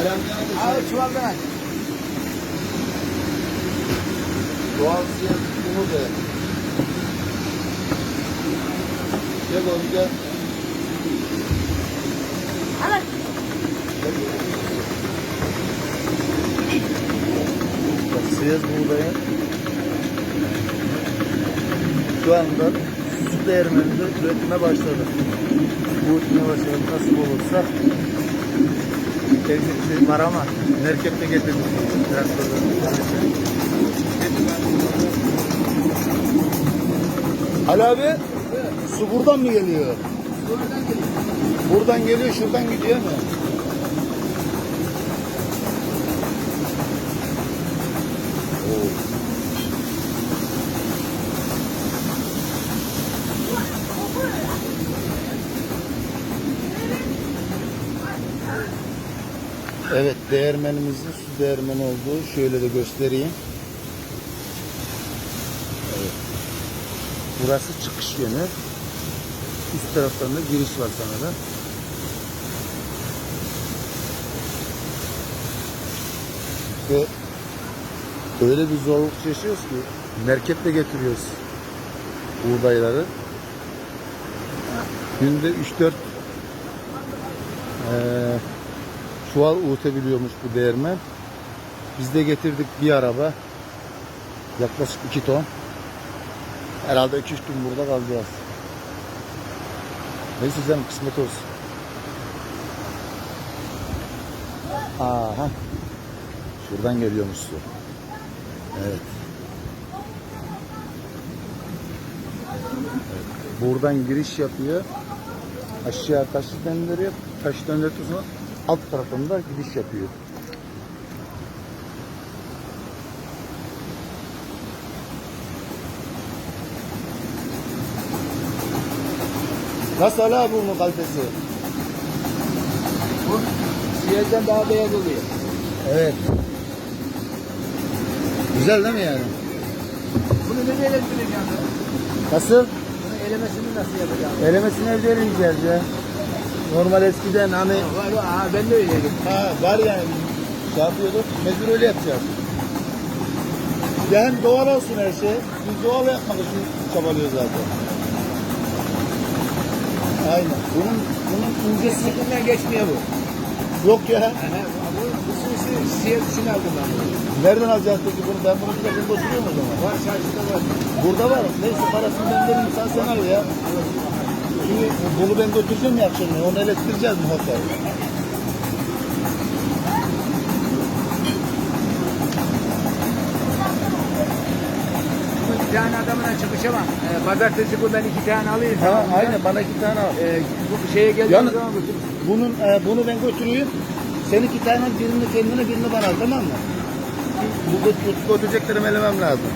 Abi çuvaldan aç. Doğal siyah bunu da. Gel oğlum gel. Alın. Siyaz buğdayı şu anda su değirmeninde üretime başladı. Bu üretime başladı. Nasıl olursa Tevfikli var ama merkepte getirdik. Ali abi su buradan mı geliyor? Buradan geliyor. Buradan geliyor şuradan gidiyor mu? Evet değirmenimizin su değirmeni olduğu şöyle de göstereyim. Evet. Burası çıkış yönü. Üst taraftan da giriş var sanırım. Ve öyle bir zorluk yaşıyoruz ki merkeple getiriyoruz buğdayları. Günde 3-4 eee çuval uğutabiliyormuş bu değirmen. Biz de getirdik bir araba. Yaklaşık 2 ton. Herhalde 2-3 gün burada kalacağız. Neyse canım kısmet olsun. Aha. Şuradan geliyormuş su. Evet. Buradan giriş yapıyor. Aşağı taşı döndürüyor. Taş döndürdükten sonra alt tarafında gidiş yapıyor. Nasıl hala bunun kalitesi? Bu siyahdan daha beyaz oluyor. Evet. Güzel değil mi yani? Bunu ne eleştireceğim ben? Nasıl? Bunu elemesini nasıl yapacağım? Elemesini evde eleyeceğiz ya. Normal eskiden hani Var var. Aa, ben de öyleydim. ha, var yani şey yapıyorduk. Mecbur öyle yapacağız. Ya hem doğal olsun her şey. Biz doğal yapmak için çabalıyoruz zaten. Aynen. Bunun bunun incesi Kesinlikle geçmiyor bu. yok ya. Aha, bu, bu sürüsü siyah için aldım ben bunu. Nereden alacağız peki bunu? Ben bunu bir takım götürüyorum o zaman. Var çarşıda var. Burada var. Neyse parasını ben veririm. Sen sen al ya. Bunu ben götüreceğim ya akşamleyin. Onu elektireceğiz muhakkak. Bir tane adamına çıkışamam. Ee, pazartesi bu ben iki tane alayım. Ha, tamam aynen bana iki tane al. Ee, bu şeye geldiğim Yalnız- zaman götür. Bunun e, bunu ben götüreyim. Sen iki tane birini kendine birini bana al tamam mı? Bu götüreceklerimi elemem lazım.